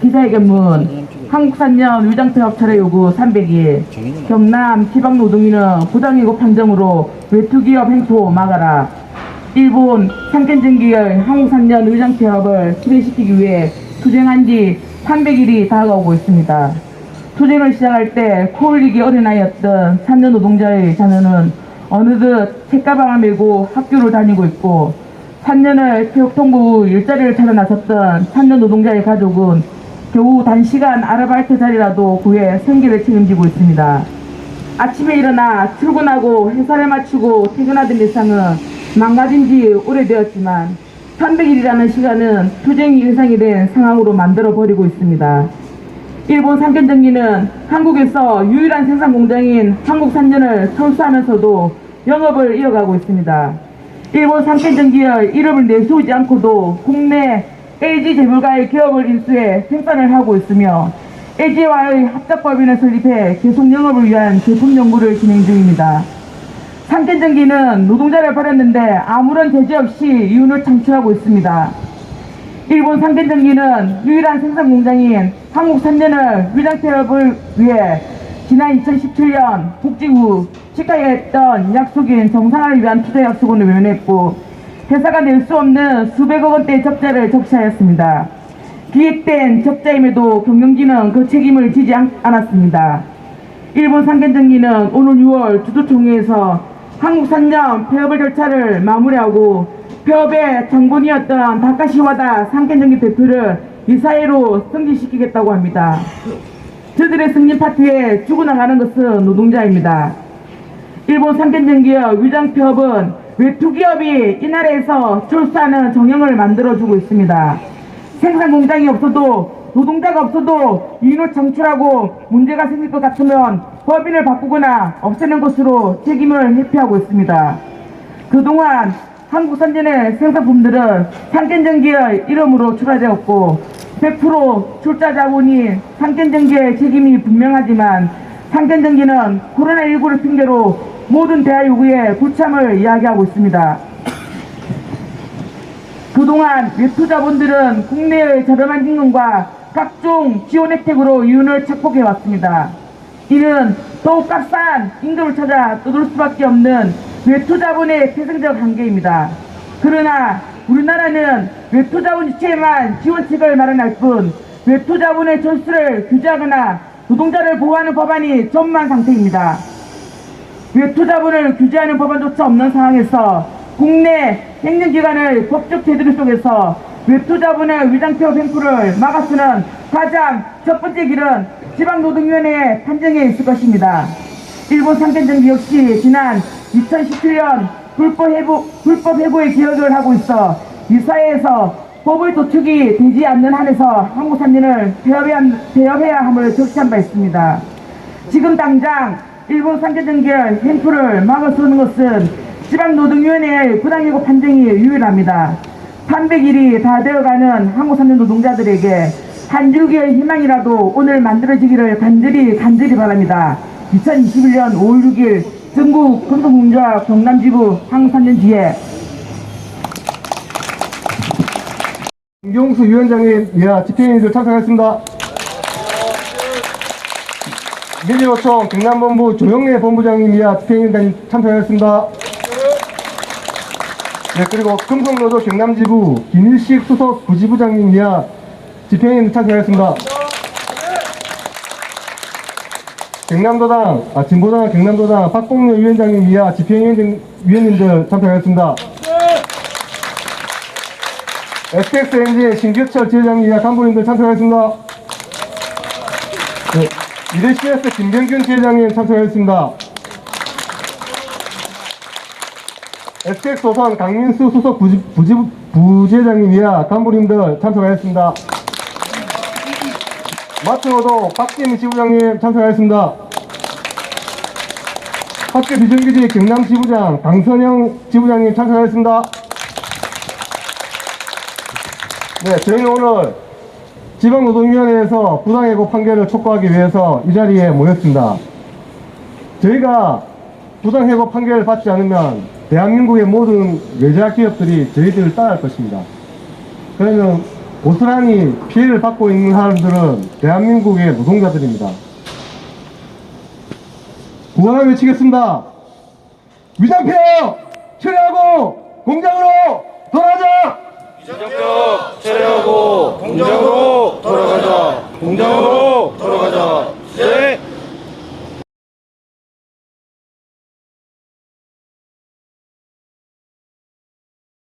기자회견문 한국산년 위장폐업 철회 요구 300일 경남 지방노동위는 부당이고 판정으로 외투기업 횡포 막아라 일본 상견증기의 한국산년 위장폐업을 실행시키기 위해 투쟁한 지 300일이 다가오고 있습니다. 투쟁을 시작할 때 코올리기 어린아이였던 3년 노동자의 자녀는 어느덧 책가방을 메고 학교를 다니고 있고 3년을 교육통부 일자리를 찾아 나섰던 3년 노동자의 가족은 겨우 단시간 아르바이트 자리라도 구해 생계를 책임지고 있습니다. 아침에 일어나 출근하고 회사를 마치고 퇴근하던 일상은 망가진 지 오래되었지만 300일이라는 시간은 투쟁이 일상이 된 상황으로 만들어 버리고 있습니다. 일본 상견정기는 한국에서 유일한 생산 공장인 한국산전을 철수하면서도 영업을 이어가고 있습니다. 일본 상견정기의 이름을 내세우지 않고도 국내 LG 재물가의 기업을 인수해 생산을 하고 있으며 LG와의 합작법인을 설립해 계속 영업을 위한 제품 연구를 진행 중입니다. 상견정기는 노동자를 버렸는데 아무런 제재 없이 이윤을 창출하고 있습니다. 일본 상견정기는 유일한 생산 공장인 한국 산전을 위장폐업을 위해 지난 2017년 복직 후 치과에 했던 약속인 정상화를 위한 투자 약속을 외면했고 회사가 낼 수 없는 수백억 원대의 적자를 적시하였습니다. 기획된 적자임에도 경영진은 그 책임을 지지 않- 않았습니다. 일본 상견정기는 오늘 6월 주주총회에서 한국산년 폐업을 절차를 마무리하고 폐업의 장본이었던 다카시와다 상견정기 대표를 이사회로 승진시키겠다고 합니다. 저들의 승진 파티에 죽어나가는 것은 노동자입니다. 일본 상견정기의 위장 폐업은 외투기업이 이 나라에서 출사하는 정형을 만들어주고 있습니다. 생산 공장이 없어도 노동자가 없어도 이윤을 창출하고 문제가 생길 것 같으면 법인을 바꾸거나 없애는 것으로 책임을 회피하고 있습니다. 그동안 한국산전의 생산품들은 상견정기의 이름으로 출하되었고 100% 출자 자본이 상견정기의 책임이 분명하지만 상견정기는 코로나19를 핑계로 모든 대화 요구에 불참을 이야기하고 있습니다. 그동안 외투자본들은 국내의 저렴한 임금과 각종 지원 혜택으로 이윤을 착복해 왔습니다. 이는 더욱 값싼 임금을 찾아 떠돌 수밖에 없는 외투자본의 태생적 한계입니다. 그러나 우리나라는 외투자본 주체에만 지원책을 마련할 뿐 외투자본의 절수를 규제하거나 노동자를 보호하는 법안이 전무한 상태입니다. 외투자본을 규제하는 법안조차 없는 상황에서 국내 행정기관의 법적 제도를 속에서 외투자본의 위장폐업 횡포를 막아쓰는 가장 첫 번째 길은 지방노동위원회의 판정에 있을 것입니다. 일본 상견정기 역시 지난 2017년 불법 해고, 불법 해고의 기억을 하고 있어 이 사회에서 법의 도축이 되지 않는 한에서 한국 산진을 폐업해야, 폐업해야 함을 적시한 바 있습니다. 지금 당장 일본 상계정결 횡포를 막아서는 것은 지방노동위원회의 부당이고 판정이 유일합니다. 300일이 다 되어가는 한국산전 노동자들에게 한 줄기의 희망이라도 오늘 만들어지기를 간절히 간절히 바랍니다. 2021년 5월 6일 전국 금속공조와 경남지부 한국산전지회 김경수 위원장님, 예, 집행위원들 참석하겠습니다. 민주노총 경남본부 조영래 본부장님, 예, 집행위원장님 참석하겠습니다. 네, 그리고 금속노조 경남지부 김일식 수석 부지부장님, 예, 집행위원 참석하겠습니다. 경남도당, 아, 진보당 경남도당 박봉래 위원장님, 예, 집행위원님, 위원님들 참석하겠습니다. SXNG의 신규철 지회장님과 간부님들 참석하겠습니다. 네, 미래 CS 김병균 지회장님 참석하겠습니다. SX소선 강민수 수석 부지, 부지, 부지회장님이야 간부님들 참석하겠습니다. 마트노도 박진 지부장님 참석하겠습니다. 학교 비정규직 경남 지부장 강선영 지부장님 참석하겠습니다. 네, 저희는 오늘 지방노동위원회에서 부당해고 판결을 촉구하기 위해서 이 자리에 모였습니다. 저희가 부당해고 판결을 받지 않으면 대한민국의 모든 외자 기업들이 저희들을 따라할 것입니다. 그러면 고스란히 피해를 받고 있는 사람들은 대한민국의 노동자들입니다. 구원을 외치겠습니다. 위장표 철회하고 공장으로 돌아가자! 위장표 철회하고 공장으로 공정으로